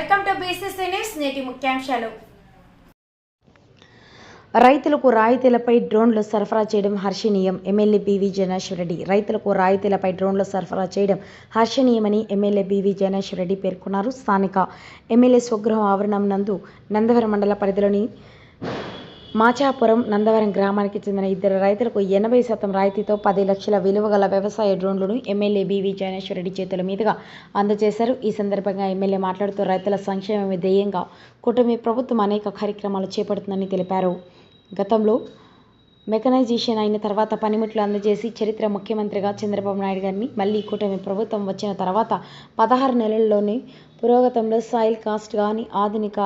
Welcome to news నేటి ముఖ్యాంశాలు. రైతులకు రాయితీలపై డ్రోన్లు సరఫరా చేయడం హర్షణీయం ఎమ్మెల్యే బివి జనేశ్వర రెడ్డి రైతులకు రాయితీలపై డ్రోన్లు సరఫరా చేయడం హర్షణీయమని ఎమ్మెల్యే బివి జనేశ్వర రెడ్డి పేర్కొన్నారు. స్థానిక ఎమ్మెల్యే స్వగృహం ఆవరణం నందు నందవరం మండల పరిధిలోని మాచాపురం నందవరం గ్రామానికి చెందిన ఇద్దరు రైతులకు ఎనభై శాతం రాయితీతో పది లక్షల విలువ గల వ్యవసాయ డ్రోన్లను ఎమ్మెల్యే బీవీ జనేశ్వరరెడ్డి చేతుల మీదుగా అందజేశారు. ఈ సందర్భంగా ఎమ్మెల్యే మాట్లాడుతూ రైతుల సంక్షేమమే ధ్యేయంగా కూటమి ప్రభుత్వం అనేక కార్యక్రమాలు చేపడుతుందని తెలిపారు. గతంలో మెకనైజేషన్ అయిన తర్వాత పనిముట్లు అందజేసి చరిత్ర ముఖ్యమంత్రిగా చంద్రబాబు నాయుడు గారిని మళ్ళీ కూటమి ప్రభుత్వం వచ్చిన తర్వాత పదహారు నెలల్లోనే పురోగతంలో సాయిల్ కాస్ట్ కానీ ఆధునిక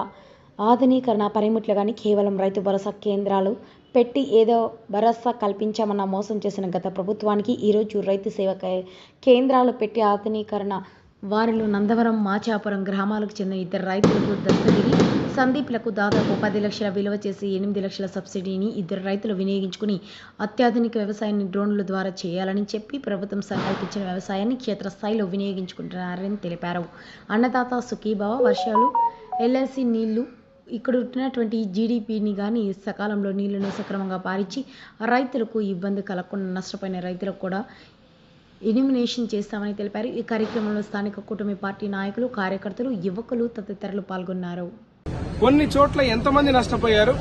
ఆధునీకరణ పనిముట్లు కానీ కేవలం రైతు భరోసా కేంద్రాలు పెట్టి ఏదో భరోసా కల్పించామన్న మోసం చేసిన గత ప్రభుత్వానికి ఈరోజు రైతు సేవ కే- కేంద్రాలు పెట్టి ఆధునీకరణ వారిలో నందవరం మాచాపురం గ్రామాలకు చెందిన ఇద్దరు రైతులకు దత్తగిరి సందీప్లకు దాదాపు పది లక్షల విలువ చేసి ఎనిమిది లక్షల సబ్సిడీని ఇద్దరు రైతులు వినియోగించుకుని అత్యాధునిక వ్యవసాయాన్ని డ్రోన్ల ద్వారా చేయాలని చెప్పి ప్రభుత్వం సంకల్పించిన వ్యవసాయాన్ని క్షేత్రస్థాయిలో వినియోగించుకుంటున్నారని తెలిపారు. అన్నదాత సుఖీభావ వర్షాలు ఎల్ఎల్సి నీళ్ళు ఇక్కడ ఉన్నటువంటి జీడిపిని కానీ సకాలంలో నీళ్ళను సక్రమంగా పారించి రైతులకు ఇబ్బంది కలగకుండా నష్టపోయిన రైతులకు కూడా ఎలిమినేషన్ చేస్తామని తెలిపారు. ఈ కార్యక్రమంలో స్థానిక కూటమి పార్టీ నాయకులు కార్యకర్తలు యువకులు తదితరులు పాల్గొన్నారు. కొన్ని చోట్ల ఎంతమంది నష్టపోయారు?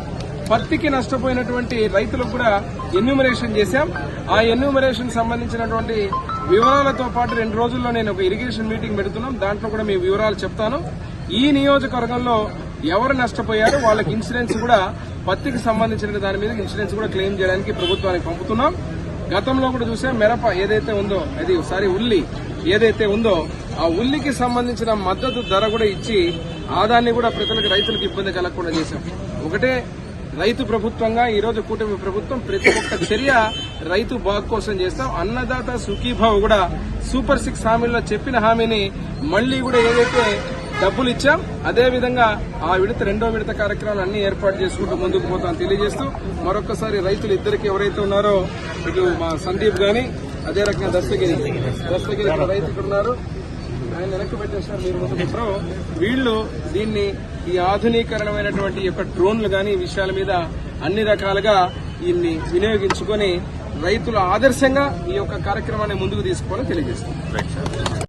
పత్తికి నష్టపోయినటువంటి రైతులకు కూడా ఎన్యూమరేషన్ చేశాం. ఆ ఎన్యూమరేషన్ సంబంధించినటువంటి వివరాలతో పాటు రెండు రోజుల్లో నేను ఒక ఇరిగేషన్ మీటింగ్ పెడుతున్నాం. దాంట్లో కూడా మీ వివరాలు చెప్తాను. ఈ నియోజకవర్గంలో ఎవరు నష్టపోయారో వాళ్ళకి ఇన్సూరెన్స్ కూడా పత్తికి సంబంధించిన దాని మీద ఇన్సూరెన్స్ కూడా క్లెయిమ్ చేయడానికి ప్రభుత్వానికి పంపుతున్నాం. గతంలో కూడా చూసే మిరప ఏదైతే ఉందో అది సారీ ఉల్లి ఏదైతే ఉందో ఆ ఉల్లికి సంబంధించిన మద్దతు ధర కూడా ఇచ్చి ఆదాన్ని కూడా ప్రజలకు రైతులకు ఇబ్బంది కలగకుండా చేశాం. ఒకటే రైతు ప్రభుత్వంగా ఈ రోజు కూటమి ప్రభుత్వం ప్రతి ఒక్క చర్య రైతు బాగు కోసం చేస్తాం. అన్నదాత సుఖీభావ్ కూడా సూపర్ సిక్స్ హామీల్లో చెప్పిన హామీని మళ్ళీ కూడా ఏదైతే డబ్బులు ఇచ్చాం. అదే విధంగా ఆ విడత రెండో విడత కార్యక్రమాలు అన్ని ఏర్పాటు చేసుకుంటూ ముందుకు పోతాం తెలియజేస్తూ మరొకసారి రైతులు ఇద్దరికి ఎవరైతే ఉన్నారో ఇటు మా సందీప్ గాని అదే రకంగా దస్తగిరి దస్తగిరి రైతులు రైతు ఇక్కడ ఉన్నారు. ఆయన వెనక్కి పెట్టేసారు మీరు వీళ్ళు దీన్ని ఈ ఆధునీకరణమైనటువంటి యొక్క డ్రోన్లు కానీ విషయాల మీద అన్ని రకాలుగా దీన్ని వినియోగించుకొని రైతుల ఆదర్శంగా ఈ యొక్క కార్యక్రమాన్ని ముందుకు తీసుకోవాలని తెలియజేస్తారు